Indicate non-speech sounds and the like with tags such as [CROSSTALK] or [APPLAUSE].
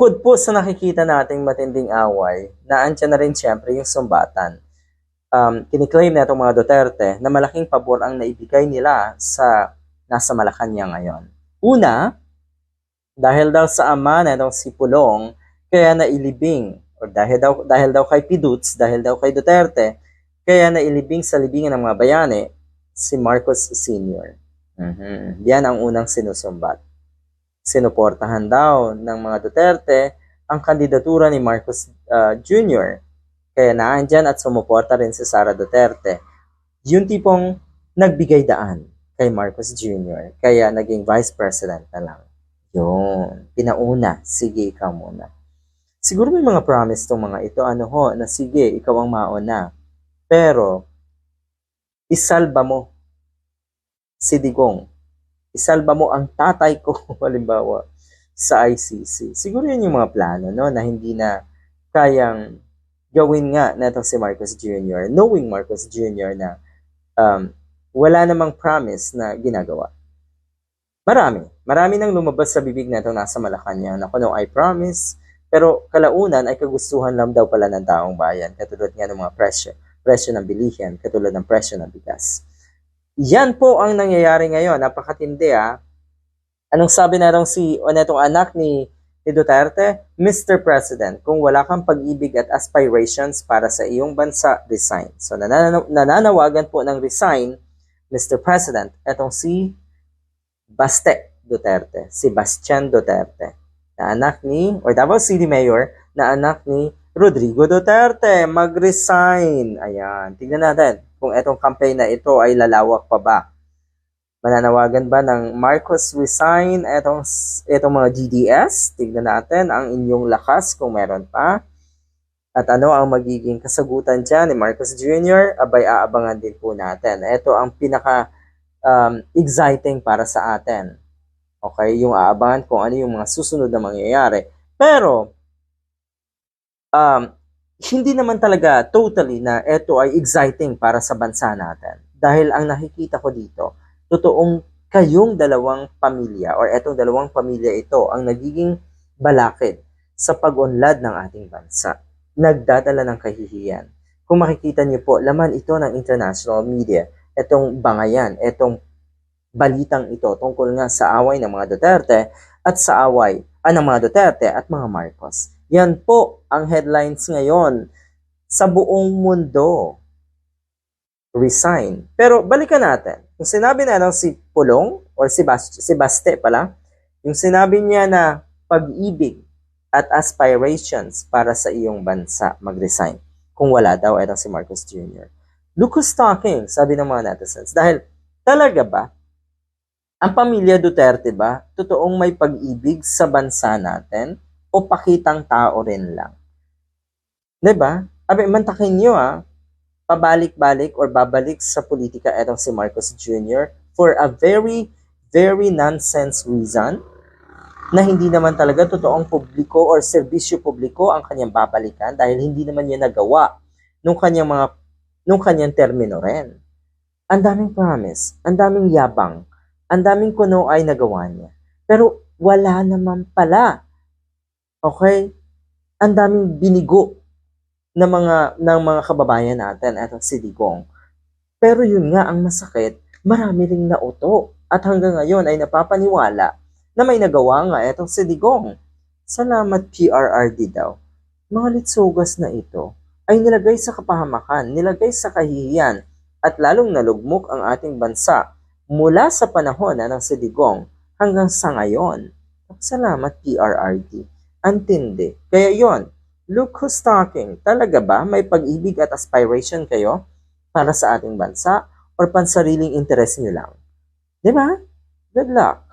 Bukod po sa nakikita nating matinding away, naandyan na rin siyempre yung sumbatan. Um, kiniklaim na itong mga Duterte na malaking pabor ang naibigay nila sa nasa Malacanang ngayon. Una, dahil daw sa ama na itong si Pulong, kaya nailibing, o dahil daw, dahil daw kay Piduts, dahil daw kay Duterte, kaya nailibing sa libingan ng mga bayani si Marcos Sr. Mhm. Yan ang unang sinusumbat sinuportahan daw ng mga Duterte ang kandidatura ni Marcos uh, Jr. Kaya naandyan at sumuporta rin si Sara Duterte. Yung tipong nagbigay daan kay Marcos Jr. Kaya naging vice president na lang. Yun. Pinauna. Sige, ikaw muna. Siguro may mga promise tong mga ito. Ano ho, na sige, ikaw ang mauna. Pero, isalba mo si Digong isalba mo ang tatay ko, [LAUGHS] halimbawa, sa ICC. Siguro yun yung mga plano, no, na hindi na kayang gawin nga na si Marcos Jr., knowing Marcos Jr. na um, wala namang promise na ginagawa. Marami. Marami nang lumabas sa bibig na itong nasa Malacanang na kuno I promise, pero kalaunan ay kagustuhan lang daw pala ng taong bayan, katulad nga ng mga presyo, presyo ng bilihin, katulad ng presyo ng bigas. Yan po ang nangyayari ngayon. Napakatindi ah. Anong sabi na si o netong anak ni, ni Duterte? Mr. President, kung wala kang pag-ibig at aspirations para sa iyong bansa, resign. So nananaw- nananawagan po ng resign, Mr. President, etong si Baste Duterte, si Bastian Duterte, na anak ni, or Davao City Mayor, na anak ni Rodrigo Duterte, mag-resign. Ayan, tignan natin kung itong campaign na ito ay lalawak pa ba. Mananawagan ba ng Marcos resign itong, itong mga GDS? Tignan natin ang inyong lakas kung meron pa. At ano ang magiging kasagutan dyan ni Marcos Jr. Abay, aabangan din po natin. Ito ang pinaka um, exciting para sa atin. Okay, yung aabangan kung ano yung mga susunod na mangyayari. Pero, um, hindi naman talaga totally na ito ay exciting para sa bansa natin. Dahil ang nakikita ko dito, totoong kayong dalawang pamilya or etong dalawang pamilya ito ang nagiging balakid sa pag-unlad ng ating bansa. Nagdadala ng kahihiyan. Kung makikita niyo po, laman ito ng international media, etong bangayan, etong balitang ito tungkol nga sa away ng mga Duterte at sa away ah, ng mga Duterte at mga Marcos. Yan po ang headlines ngayon sa buong mundo. Resign. Pero balikan natin. Yung sinabi na ng si Pulong or si, Bas si Baste pala, yung sinabi niya na pag-ibig at aspirations para sa iyong bansa mag-resign kung wala daw itong si Marcos Jr. Look who's talking, sabi ng mga netizens. Dahil talaga ba, ang pamilya Duterte ba, totoong may pag-ibig sa bansa natin? O pakitang tao rin lang. ba? Diba? Abe, mantakin nyo ah, pabalik-balik or babalik sa politika etong si Marcos Jr. for a very, very nonsense reason na hindi naman talaga totoong publiko or serbisyo publiko ang kanyang babalikan dahil hindi naman niya nagawa nung kanyang mga nung kanyang termino rin. Ang daming promise, ang daming yabang, ang daming kuno ay nagawa niya. Pero wala naman pala Okay? Ang daming binigo ng mga ng mga kababayan natin at si Digong. Pero yun nga ang masakit, marami ring nauto at hanggang ngayon ay napapaniwala na may nagawa nga itong si Digong. Salamat PRRD daw. Mga litsugas na ito ay nilagay sa kapahamakan, nilagay sa kahihiyan at lalong nalugmok ang ating bansa mula sa panahon na ng si Digong hanggang sa ngayon. Salamat PRRD. Antindi. Kaya yon, look who's talking. Talaga ba may pag-ibig at aspiration kayo para sa ating bansa or pansariling interes nyo lang? Di ba? Good luck.